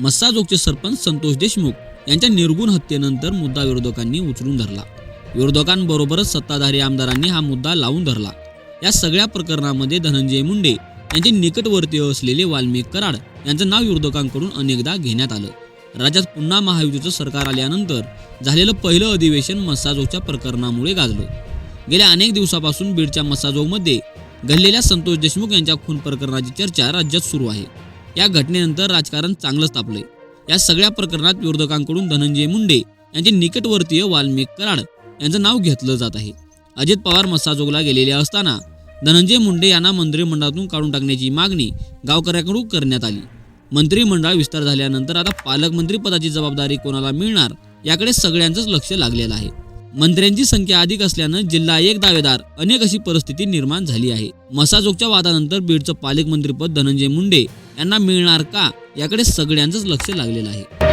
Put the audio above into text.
मस्साजोगचे सरपंच संतोष देशमुख यांच्या निर्गुण हत्येनंतर मुद्दा विरोधकांनी उचलून धरला. विरोधकांबरोबरच सत्ताधारी आमदारांनी हा मुद्दा लावून धरला. या सगळ्या प्रकरणामध्ये धनंजय मुंडे यांचे निकटवर्तीय असलेले वाल्मिक कराड यांचं नाव विरोधकांकडून अनेकदा घेण्यात आलं. राज्यात पुन्हा महायुतीचं सरकार आल्यानंतर झालेलं पहिलं अधिवेशन मस्साजोगच्या प्रकरणामुळे गाजलं. गेल्या अनेक दिवसापासून बीडच्या मस्साजोगमध्ये घडलेल्या संतोष देशमुख यांच्या खून प्रकरणाची चर्चा राज्यात सुरू आहे. या घटनेनंतर राजकारण चांगलंच तापलंय. या सगळ्या प्रकरणात विरोधकांकडून धनंजय मुंडे यांचे निकटवर्तीय वाल्मिक कराड यांचं नाव घेतलं जात आहे. अजित पवार मस्साजोगला गेलेले असताना धनंजय मुंडे यांना मंत्रिमंडळातून काढून टाकण्याची मागणी गावकऱ्यांकडून करण्यात आली. मंत्रिमंडळ विस्तार झाल्यानंतर आता पालकमंत्री पदाची जबाबदारी कोणाला मिळणार याकडे सगळ्यांचंच लक्ष लागलेलं आहे. मंत्र्यांची संख्या अधिक असल्यानं जिल्हा एक दावेदार अनेक अशी परिस्थिती निर्माण झाली आहे. मसाजोगच्या वादानंतर बीडचं पालकमंत्रीपद धनंजय मुंडे यांना मिळणार का? याकडे सगळ्यांचंच लक्ष लागलेलं आहे.